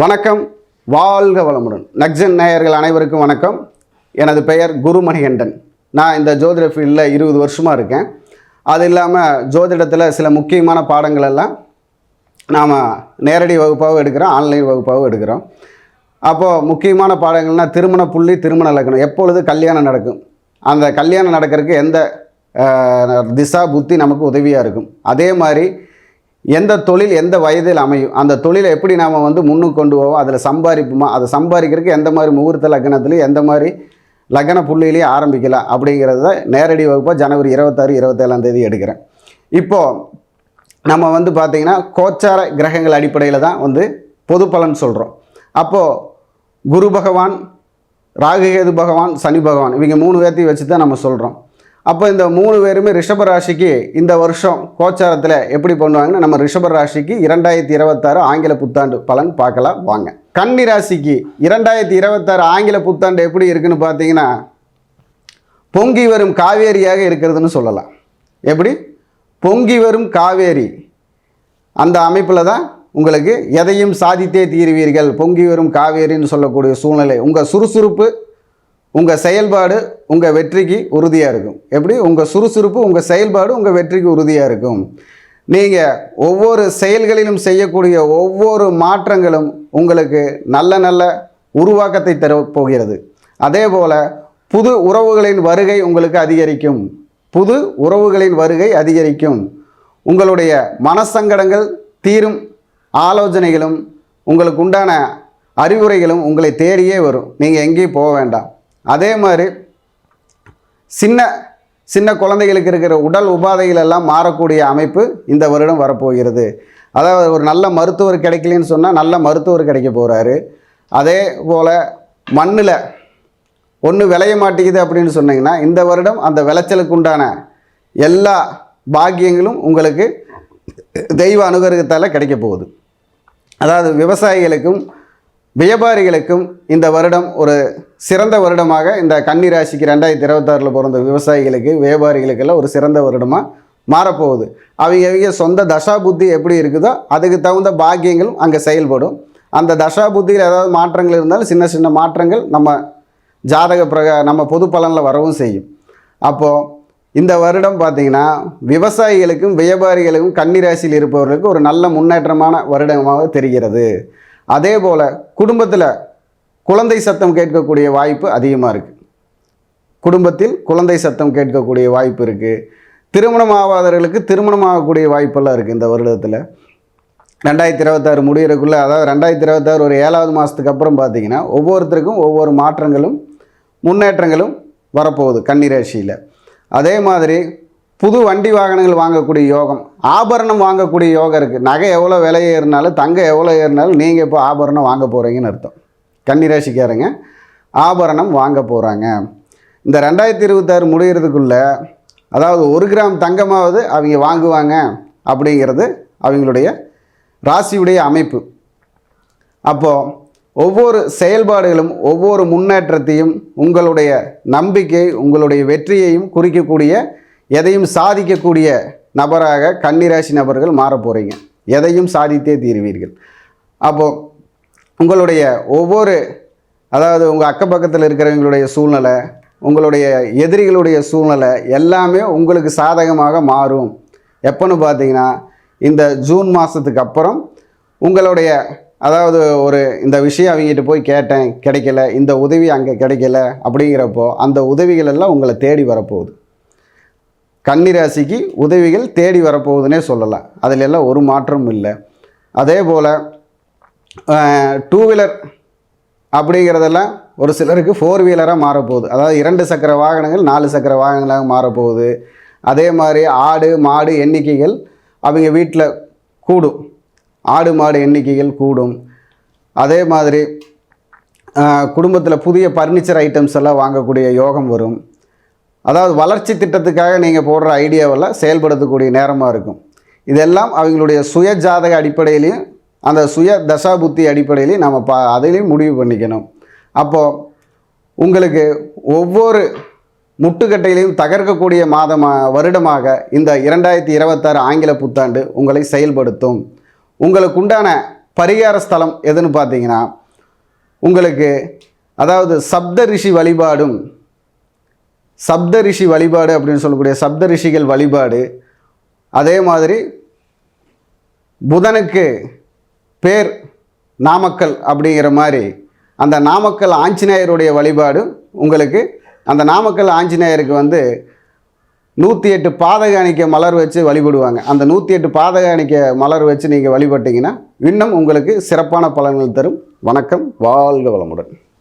வணக்கம். வாழ்க வளமுடன். நக்சன் நேயர்கள் அனைவருக்கும் வணக்கம். எனது பெயர் குருமணிகண்டன். நான் இந்த ஜோதிட ஃபீல்டில் இருபது வருஷமாக இருக்கேன். அது இல்லாமல் ஜோதிடத்தில் சில முக்கியமான பாடங்கள் எல்லாம் நாம் நேரடி வகுப்பாகவும் எடுக்கிறோம் ஆன்லைன் வகுப்பாகவும் எடுக்கிறோம். அப்போது முக்கியமான பாடங்கள்னால் திருமண புள்ளி திருமண லக்கணம் எப்பொழுது கல்யாணம் நடக்கும்? அந்த கல்யாணம் நடக்கிறதுக்கு எந்த திசா புத்தி நமக்கு உதவியாக இருக்கும்? அதே மாதிரி எந்த தொழில் எந்த வயதில் அமையும் அந்த தொழிலை எப்படி நாம் வந்து முன்னுக்கு கொண்டு போவோம் அதில் சம்பாதிப்போமா அதை சம்பாதிக்கிறதுக்கு எந்த மாதிரி முகூர்த்த லக்னத்துலையும் எந்த மாதிரி லக்ன புள்ளியிலையும் ஆரம்பிக்கலாம் அப்படிங்கிறத நேரடி வகுப்பாக ஜனவரி இருபத்தாறு இருபத்தேழாம் தேதி எடுக்கிறேன். இப்போது நம்ம வந்து பார்த்திங்கன்னா கோச்சார கிரகங்கள் அடிப்படையில் தான் வந்து பொது பலன் சொல்கிறோம் அப்போது குரு பகவான் ராகுகேது பகவான் சனி பகவான் இவங்க மூணு பேர்த்தையும் வச்சு தான் நம்ம சொல்கிறோம் அப்போ இந்த மூணு பேருமே ரிஷப ராசிக்கு இந்த வருஷம் கோச்சாரத்தில் எப்படி பண்ணுவாங்கன்னா நம்ம ரிஷப ராசிக்கு இரண்டாயிரத்தி இருபத்தாறு ஆங்கில புத்தாண்டு பலன் பார்க்கலாம். வாங்க. கன்னி ராசிக்கு இரண்டாயிரத்தி இருபத்தாறு ஆங்கில புத்தாண்டு எப்படி இருக்குன்னு பார்த்தீங்கன்னா பொங்கி வரும் காவேரியாக இருக்கிறதுன்னு சொல்லலாம். எப்படி? பொங்கி வரும் காவேரி. அந்த அமைப்பில் தான் உங்களுக்கு எதையும் சாதித்தே தீருவீர்கள். பொங்கி வரும் காவேரின்னு சொல்லக்கூடிய சூழ்நிலை. உங்கள் சுறுசுறுப்பு உங்கள் செயல்பாடு உங்கள் வெற்றிக்கு உறுதியாக இருக்கும். எப்படி? உங்கள் சுறுசுறுப்பு உங்கள் செயல்பாடு உங்கள் வெற்றிக்கு உறுதியாக இருக்கும். நீங்கள் ஒவ்வொரு செயல்களிலும் செய்யக்கூடிய ஒவ்வொரு மாற்றங்களும் உங்களுக்கு நல்ல நல்ல உருவாக்கத்தை தரப்போகிறது அதே போல் புது உறவுகளின் வருகை உங்களுக்கு அதிகரிக்கும். புது உறவுகளின் வருகை அதிகரிக்கும். உங்களுடைய மனசங்கடங்கள் தீரும் ஆலோசனைகளும் உங்களுக்கு உண்டான அறிவுரைகளும் உங்களை தேடியே வரும். நீங்கள் எங்கேயும் போக வேண்டாம். அதே மாதிரி சின்ன சின்ன குழந்தைகளுக்கு இருக்கிற உடல் உபாதைகள் எல்லாம் மாறக்கூடிய அமைப்பு இந்த வருடம் வரப்போகிறது. அதாவது ஒரு நல்ல மருத்துவர் கிடைக்கலன்னு சொன்னால் நல்ல மருத்துவர் கிடைக்க போகிறாரு அதே போல் மண்ணில் ஒன்று விளைய மாட்டேங்குது அப்படின்னு சொன்னிங்கன்னா இந்த வருடம் அந்த விளைச்சலுக்கு உண்டான எல்லா பாக்கியங்களும் உங்களுக்கு தெய்வ அனுகிரகத்தால் கிடைக்க போகுது. அதாவது விவசாயிகளுக்கும் வியாபாரிகளுக்கும் இந்த வருடம் ஒரு சிறந்த வருடமாக இந்த கன்னி ராசிக்கு ரெண்டாயிரத்தி இருபத்தாறில் பிறந்த விவசாயிகளுக்கு வியாபாரிகளுக்கெல்லாம் ஒரு சிறந்த வருடமாக மாறப்போகுது. அவங்க அவங்க சொந்த தசா புத்தி எப்படி இருக்குதோ அதுக்கு தகுந்த பாக்கியங்களும் அங்கே செயல்படும். அந்த தசா புத்தியில் ஏதாவது மாற்றங்கள் இருந்தாலும் சின்ன சின்ன மாற்றங்கள் நம்ம ஜாதக பிரகா நம்ம பொது பலனில் வரவும் செய்யும். அப்போது இந்த வருடம் பார்த்திங்கன்னா விவசாயிகளுக்கும் வியாபாரிகளுக்கும் கன்னிராசியில் இருப்பவர்களுக்கு ஒரு நல்ல முன்னேற்றமான வருடமாக தெரிகிறது. அதே போல் குடும்பத்தில் குழந்தை சத்தம் கேட்கக்கூடிய வாய்ப்பு அதிகமாக இருக்குது குடும்பத்தில் குழந்தை சத்தம் கேட்கக்கூடிய வாய்ப்பு இருக்குது திருமணம் ஆகாதவர்களுக்கு திருமணம் ஆகக்கூடிய வாய்ப்பெல்லாம் இருக்குது இந்த வருடத்தில். ரெண்டாயிரத்தி இருபத்தாறு முடிகிறக்குள்ளே அதாவது ரெண்டாயிரத்தி இருபத்தாறு ஒரு ஏழாவது மாதத்துக்கு அப்புறம் பார்த்தீங்கன்னா ஒவ்வொருத்தருக்கும் ஒவ்வொரு மாற்றங்களும் முன்னேற்றங்களும் வரப்போகுது கன்னிராசியில் அதே மாதிரி புது வண்டி வாகனங்கள் வாங்கக்கூடிய யோகம் ஆபரணம் வாங்கக்கூடிய யோகம் இருக்குது நகை எவ்வளோ விலை ஏறினாலும் தங்கம் எவ்வளோ ஏறினாலும் நீங்கள் இப்போ ஆபரணம் வாங்க போகிறீங்கன்னு அர்த்தம். கன்னிராசிக்காரங்க ஆபரணம் வாங்க போகிறாங்க இந்த ரெண்டாயிரத்தி இருபத்தாறு முடிகிறதுக்குள்ளே அதாவது ஒரு கிராம் தங்கமாவது அவங்க வாங்குவாங்க அப்படிங்கிறது அவங்களுடைய ராசியுடைய அமைப்பு. அப்போது ஒவ்வொரு செயல்பாடுகளும் ஒவ்வொரு முன்னேற்றத்தையும் உங்களுடைய நம்பிக்கை உங்களுடைய வெற்றியையும் குறிக்கக்கூடிய எதையும் சாதிக்கக்கூடிய நபராக கன்னிராசி நபர்கள் மாறப் போகிறீங்க எதையும் சாதித்தே தீருவீர்கள். அப்போது உங்களுடைய ஒவ்வொரு அதாவது உங்கள் அக்கப்பக்கத்தில் இருக்கிறவங்களுடைய சூழ்நிலை உங்களுடைய எதிரிகளுடைய சூழ்நிலை எல்லாமே உங்களுக்கு சாதகமாக மாறும். எப்போன்னு பார்த்தீங்கன்னா இந்த ஜூன் மாதத்துக்கு அப்புறம் உங்களுடைய அதாவது ஒரு இந்த விஷயம் அவங்ககிட்ட போய் கேட்டேன் கிடைக்கல இந்த உதவி அங்கே கிடைக்கல அப்படிங்கிறப்போ அந்த உதவிகள் எல்லாம் உங்களை தேடி வரப்போகுது. கன்னிராசிக்கு உதவிகள் தேடி வரப்போகுதுன்னே சொல்லலாம். அதில் எல்லாம் ஒரு மாற்றமும் இல்லை. அதே போல் டூ வீலர் அப்படிங்கிறதெல்லாம் ஒரு சிலருக்கு ஃபோர் வீலராக மாறப்போகுது. அதாவது இரண்டு சக்கர வாகனங்கள் நாலு சக்கர வாகனங்களாக மாறப்போகுது. அதே மாதிரி ஆடு மாடு எண்ணிக்கைகள் அவங்க வீட்டில் கூடும். ஆடு மாடு எண்ணிக்கைகள் கூடும். அதே மாதிரி குடும்பத்தில் புதிய பர்னிச்சர் ஐட்டம்ஸ் எல்லாம் வாங்கக்கூடிய யோகம் வரும். அதாவது வளர்ச்சி திட்டத்துக்காக நீங்கள் போடுற ஐடியாவெல்லாம் செயல்படுத்தக்கூடிய நேரமாக இருக்கும். இதெல்லாம் அவங்களுடைய சுய ஜாதக அடிப்படையிலையும் அந்த சுய தசா புத்தி அடிப்படையிலையும் நம்ம பா அதையும் முடிவு பண்ணிக்கணும். அப்போது உங்களுக்கு ஒவ்வொரு முட்டுக்கட்டையிலையும் தகர்க்கக்கூடிய மாதமாக வருடமாக இந்த இரண்டாயிரத்தி இருபத்தாறு ஆங்கில புத்தாண்டு உங்களை செயல்படுத்தும். உங்களுக்கு உண்டான பரிகார ஸ்தலம் எதுன்னு பார்த்தீங்கன்னா உங்களுக்கு அதாவது சப்த ரிஷி வழிபாடும் சப்த ரிஷி வழிபாடு அப்படின்னு சொல்லக்கூடிய சப்த ரிஷிகள் வழிபாடு அதே மாதிரி புதனுக்கு பேர் நாமக்கல் அப்படிங்கிற மாதிரி அந்த நாமக்கல் ஆஞ்சநேயருடைய வழிபாடு உங்களுக்கு அந்த நாமக்கல் ஆஞ்சநேயருக்கு வந்து நூற்றி எட்டு பாதகாணிக்க மலர் வச்சு வழிபடுவாங்க. அந்த நூற்றி எட்டு பாதகாணிக்க மலர் வச்சு நீங்கள் வழிபட்டிங்கன்னா இன்னும் உங்களுக்கு சிறப்பான பலன்கள் தரும். வணக்கம் வாழ்க வளமுடன்.